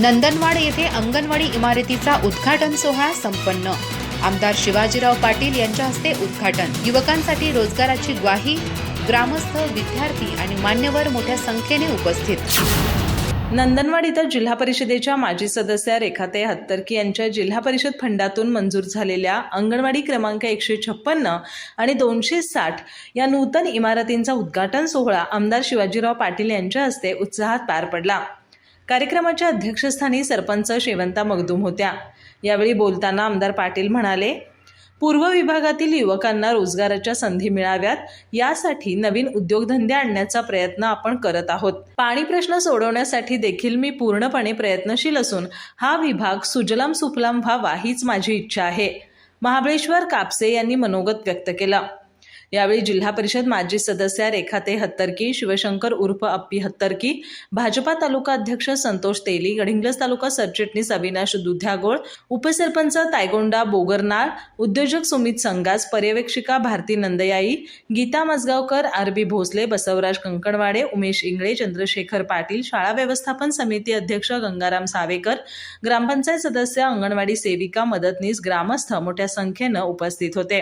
नंदनवाड येथे अंगणवाडी इमारतीचा उद्घाटन सोहळा संपन्न. आमदार शिवाजीराव पाटील यांच्या हस्ते उद्घाटन. युवकांसाठी रोजगाराची ग्वाही ग्रामस्थ विद्यार्थी आणि मान्यवर मोठ्या संख्येने उपस्थित. नंदनवाड इथं जिल्हा परिषदेच्या माजी सदस्या रेखाते हत्तरकी यांच्या जिल्हा परिषद फंडातून मंजूर झालेल्या अंगणवाडी क्रमांक एकशे छप्पन्न आणि दोनशे साठ या नूतन इमारतींचा उद्घाटन सोहळा आमदार शिवाजीराव पाटील यांच्या हस्ते उत्साहात पार पडला. कार्यक्रमाच्या अध्यक्षस्थानी सरपंच शेवंता मगदूम होत्या. यावेळी बोलताना आमदार पाटील म्हणाले पूर्व विभागातील युवकांना रोजगाराच्या संधी मिळाव्यात यासाठी नवीन उद्योगधंदे आणण्याचा प्रयत्न आपण करत आहोत. पाणी प्रश्न सोडवण्यासाठी देखील मी पूर्णपणे प्रयत्नशील असून हा विभाग सुजलाम सुफलाम व्हावा हीच माझी इच्छा आहे. महाबळेश्वर कापसे यांनी मनोगत व्यक्त केलं. यावेळी जिल्हा परिषद माजी सदस्या रेखाते हत्तरकी शिवशंकर उर्फ अप्पी हत्तरकी भाजपा तालुका अध्यक्ष संतोष तेली गडिंग्लज तालुका सरचिटणीस अविनाश दुध्यागोळ उपसरपंच तायगोंडा बोगरनाळ उद्योजक सुमित संगास पर्यवेक्षिका भारती नंदयाई गीता मजगावकर आरबी भोसले बसवराज कंकणवाडे उमेश इंगळे चंद्रशेखर पाटील शाळा व्यवस्थापन समिती अध्यक्ष गंगाराम सावेकर ग्रामपंचायत सदस्य अंगणवाडी सेविका मदतनीस ग्रामस्थ मोठ्या संख्येनं उपस्थित होते.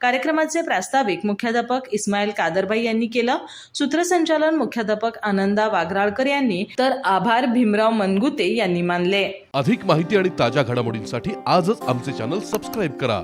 कार्यक्रमाचे प्रास्ताविक मुख्याध्यापक इस्माईल कादरबाई यांनी केलं. सूत्रसंचालन मुख्याध्यापक आनंदा वाघराळकर यांनी. तर आभार भीमराव मनगुते यांनी मानले. अधिक माहिती आणि ताज्या घडामोडींसाठी आजच आमचे चॅनल सबस्क्राईब करा.